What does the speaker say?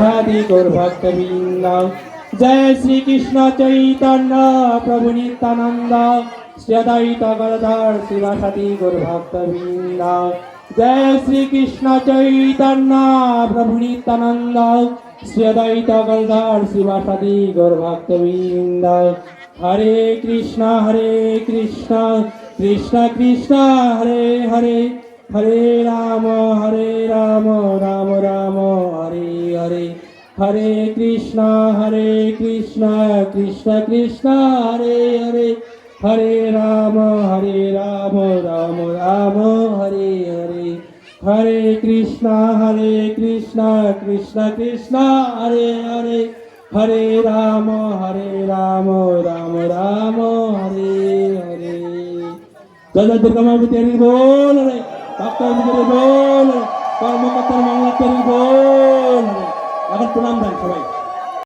রাধাদি গৌর ভক্তবৃন্দ। জয় শ্রীকৃষ্ণ চৈতন্য প্রভু নিত্যানন্দ। শ্রী অদ্বৈত গদাধর শিবাসাদি গৌর ভক্তবৃন্দ। জয় শ্রীকৃষ্ণ চৈতন্য প্রভু নিত্যানন্দ। শ্রী অদ্বৈত গদাধর শিবাসাদি গৌর ভক্তবৃন্দ। হরে কৃষ্ণ হরে কৃষ্ণ কৃষ্ণ কৃষ্ণ, হরে হরে। হরে রাম হরে রাম। হরে কৃষ্ণ হরে কৃষ্ণ কৃষ্ণ কৃষ্ণ, হরে হরে। হরে রাম হরে রাম রাম রাম, হরে হরে। হরে কৃষ্ণ হরে কৃষ্ণ কৃষ্ণ কৃষ্ণ, হরে হরে। হরে রাম হরে রাম রাম রাম, হরে হরে। জয় দুর্গা মা তেরি বল রে তেরি বল কর্মকর্তার মঙ্গলা তেরি বল। এখন প্রণাম দেন সবাই